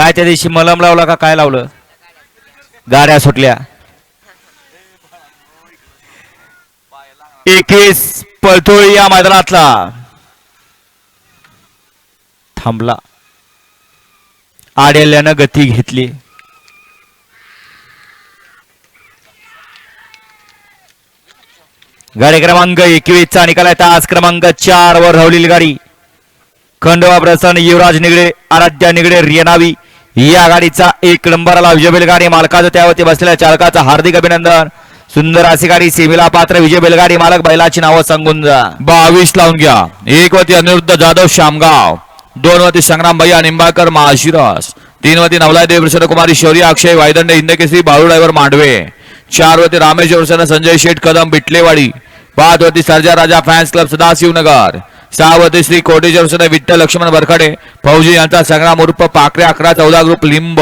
काय त्या दिवशी मलम लावला का काय लावलं? गाड्या सुटल्या. एकवीस पळतोळी या मैदानातला. थांबला. आडेल्यानं गती घेतली. गाडी क्रमांक एकवीस चा निकाल आहे. तास क्रमांक चार वर धावलेली गाडी. खंडोबा प्रसन्न युवराज निगडे आराध्या निगडे रियनावी या गाडीचा एक नंबरला विजय बैलगाडी मालकाचं त्यावरती बसलेल्या चालकाचं हार्दिक अभिनंदन. सुंदर अशी गाडी सेमीला पात्र विजय बैलगाडी मालक बैलाची नावं सांगून जा. बावीस लावून घ्या. एक वती अनिरुद्ध जाधव शामगाव. दोन वती संग्राम भैया निंबाळकर महाशिरस तीन वती नवलाय देव प्रसन्न कुमारी शौर्य अक्षय वायदंड हिंदकेसरी बाळू ड्रायव्हर मांडवे. चार वती रामेश प्रसन्न संजय शेठ कदम बिटलेवाडी. पाच वती सरजा राजा फॅन्स क्लब सदाशिवनगर. सहावती श्री कोटेश्वर प्रसन्न विठ्ठल लक्ष्मण बरखडे फौजी यांचा संग्राम उर्फ पाकरे अकरा चौदा ग्रुप लिंब.